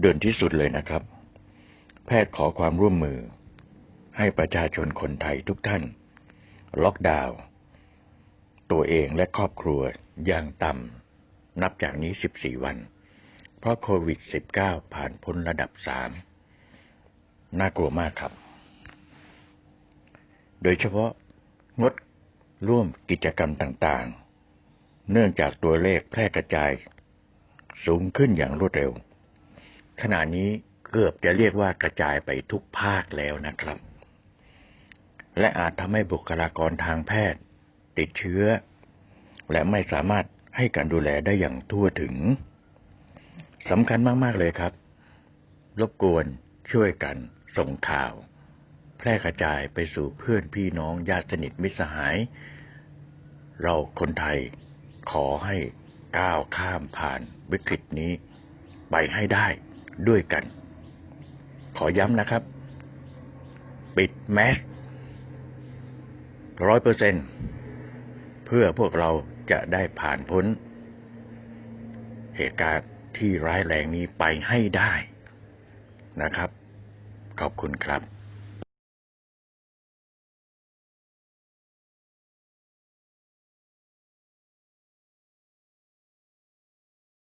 ด่วนที่สุดเลยนะครับ แพทย์ขอความร่วมมือ ให้ประชาชนคนไทยทุกท่าน ล็อกดาวน์ตัวเองและครอบครัวอย่างต่ำนับจากนี้ 14 วัน เพราะโควิด -19 ผ่านพ้นระดับ 3 น่ากลัวมากครับ โดยเฉพาะงดร่วมกิจกรรมต่างๆ เนื่องจากตัวเลขแพร่กระจาย สูงขึ้นอย่างรวดเร็ว ขณะนี้เกือบจะเรียกว่ากระจายไปทุกภาคแล้วนะครับ และอาจทำให้บุคลากรทางแพทย์ ติดเชื้อ และไม่สามารถให้การดูแลได้อย่างทั่วถึงสำคัญมาก ๆ เลยครับ รบกวนช่วยกันส่งข่าว แพร่กระจายไปสู่เพื่อนพี่น้องญาติสนิทมิตรสหาย เราคนไทยขอให้ก้าวข้ามผ่านวิกฤตนี้ไปให้ได้ ด้วยกัน ขอย้ำนะครับ ปิดแมสร้อยเปอร์เซ็นเพื่อพวกเราจะได้ผ่านพ้น เหตุการณ์ที่ร้ายแรงนี้ไปให้ได้นะครับ ขอบคุณครับ